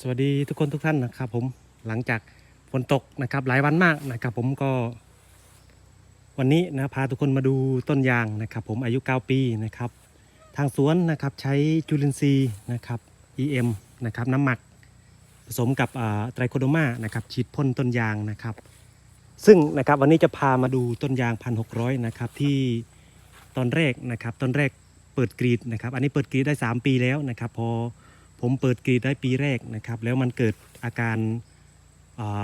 สวัสดีทุกคนทุกท่านนะครับผมหลังจากฝนตกนะครับหลายวันมากนะครับผมก็ วันนี้นะพาทุกคนมาดูต้นยางนะครับ ผมอายุ 9 ปีนะครับ ทางสวนนะครับใช้จุลินทรีย์นะครับ EM นะครับน้ำหมักผสมกับไตรโคโดมานะครับฉีดพ่นต้นยางนะครับ ซึ่งนะครับวันนี้จะพามาดูต้นยาง 1,600นะครับที่ตอนแรกนะครับตอนแรกเปิดกรีดนะครับ อันนี้เปิดกรีดได้ 3 ปีแล้วนะครับ พอ ผมเปิดกรีดได้ปีแรกนะครับ แล้วมันเกิดอาการ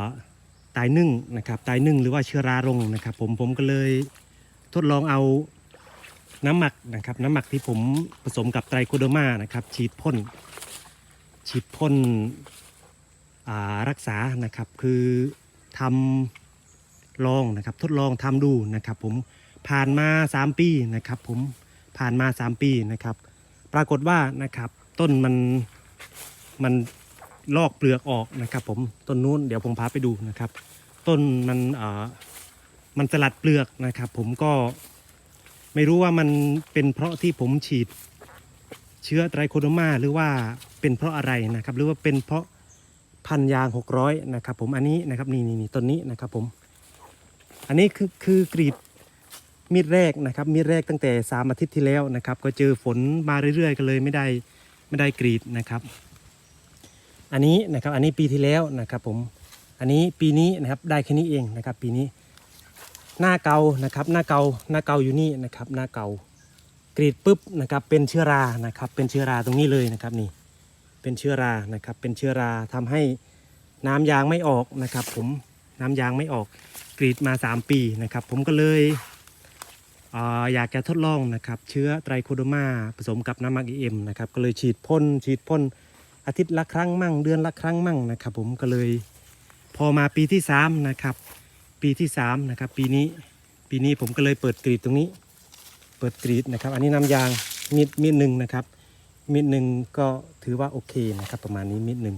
าตายนึ่งนะครับตายนึ่งหรือว่าเชื้อราลงนะครับ ผมผมก็เลยทดลองเอาน้ำหมักนะครับ น้ำหมักที่ผมผสมกับไตรโคโดมานะครับ ฉีดพ่นฉีดพ่นรักษานะครับ คือทำลองนะครับ ทดลองทำดูนะครับ ผมผ่านมา 3 ปีนะครับ ผมผ่านมา 3 ปีนะครับ ปรากฏว่านะครับ ต้นมัน มันลอกเปลือกออกนะครับผมต้นนู้นเดี๋ยวผมพาไปดูนะครับ ต้นมันเออมันสลัดเปลือกนะครับ ผมก็ไม่รู้ว่ามันเป็นเพราะที่ผมฉีด เชื้อไตรโคโดมาหรือว่าเป็นเพราะอะไรนะครับ หรือว่าเป็นเพราะพันยาง 600 นะครับ ผมอันนี้นะครับนี่นี่นี่ต้นนี้นะครับผม อันนี้คือคือกรีดมีดแรกนะครับมีดแรกตั้งแต่ 3 อาทิตย์ที่แล้วนะครับ ก็เจอฝนมาเรื่อยๆก็เลยไม่ได้ ไม่ได้กรีดนะครับ อันนี้นะครับอันนี้ปีที่แล้วนะครับผมอันนี้ปีนี้นะครับได้แค่นี้เองนะครับ ปีนี้หน้าเกานะครับ หน้าเกาหน้าเกาอยู่นี่นะครับ หน้าเกากรีดปุ๊บนะครับเป็นเชื้อรานะครับ เป็นเชื้อราตรงนี้เลยนะครับนี่เป็นเชื้อรานะครับ เป็นเชื้อราทำให้น้ำยางไม่ออกนะครับ ผมน้ำยางไม่ออกกรีดมา 3 ปีนะครับ ผมก็เลย อยากจะทดลองนะครับ เชื้อไตรโคโดมาผสมกับน้ำมันเอ็มนะครับก็เลยฉีดพ่นฉีดพ่นอาทิตย์ละครั้งมั่ง เดือนละครั้งมั่งนะครับผมก็เลยพอมาปีที่3นะครับปีที่3นะครับปีนี้ปีนี้ผมก็เลยเปิดกรีดตรงนี้ เปิดกรีดนะครับ อันนี้น้ำยางมีดมีดหนึ่งนะครับมีดหนึ่งก็ถือว่าโอเคนะครับ ประมาณนี้มีดหนึ่ง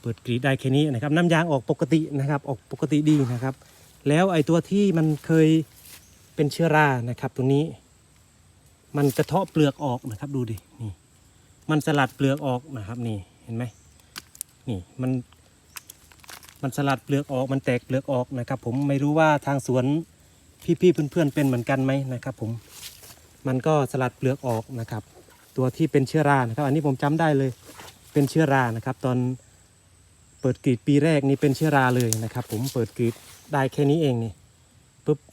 เปิดกรีดได้แค่นี้นะครับ น้ำยางออกปกตินะครับ ออกปกติดีนะครับ แล้วไอ้ตัวที่มันเคย เป็นเชื้อรานะครับ ตรงนี้ มันกระเทาะเปลือกออกนะครับ ดูดินี่มันสลัดเปลือกออกนะครับ นี่เห็นไหมนี่มันมันสลัดเปลือกออกมันแตกเปลือกออกนะครับ ผมไม่รู้ว่าทางสวนพี่ๆเพื่อนๆเป็นเหมือนกันไหมนะครับ ผมมันก็สลัดเปลือกออกนะครับ ตัวที่เป็นเชื้อรานะครับ อันนี้ผมจำได้เลยเป็นเชื้อรานะครับ ตอนเปิดกรีดปีแรกนี่เป็นเชื้อราเลยนะครับ ผมเปิดกรีดได้แค่นี้เองนี่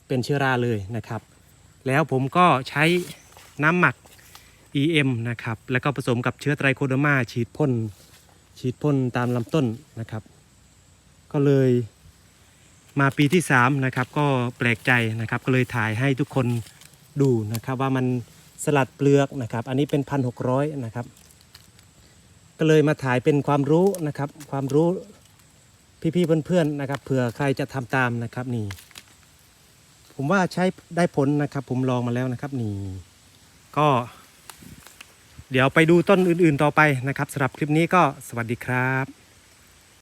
เป็นเชื้อราเลยนะครับ แล้วผมก็ใช้น้ำหมัก EM นะครับแล้วก็ผสมกับเชื้อไตรโคโดมาฉีดพ่นฉีดพ่นตามลำต้นนะครับ ก็เลยมาปีที่3นะครับก็แปลกใจนะครับก็เลยถ่ายให้ทุกคนดูนะครับว่ามันสลัดเปลือกนะครับ อันนี้เป็นพันหกร้อยนะครับ ก็เลยมาถ่ายเป็นความรู้นะครับ ความรู้พี่ๆเพื่อนๆนะครับเผื่อใครจะทำตามนะครับนี่ ผมว่าใช้ได้ผลนะครับ ผมลองมาแล้วนะครับนี่ก็ เดี๋ยวไปดูต้นอื่นๆต่อไปนะครับสำหรับคลิปนี้ก็สวัสดีครับ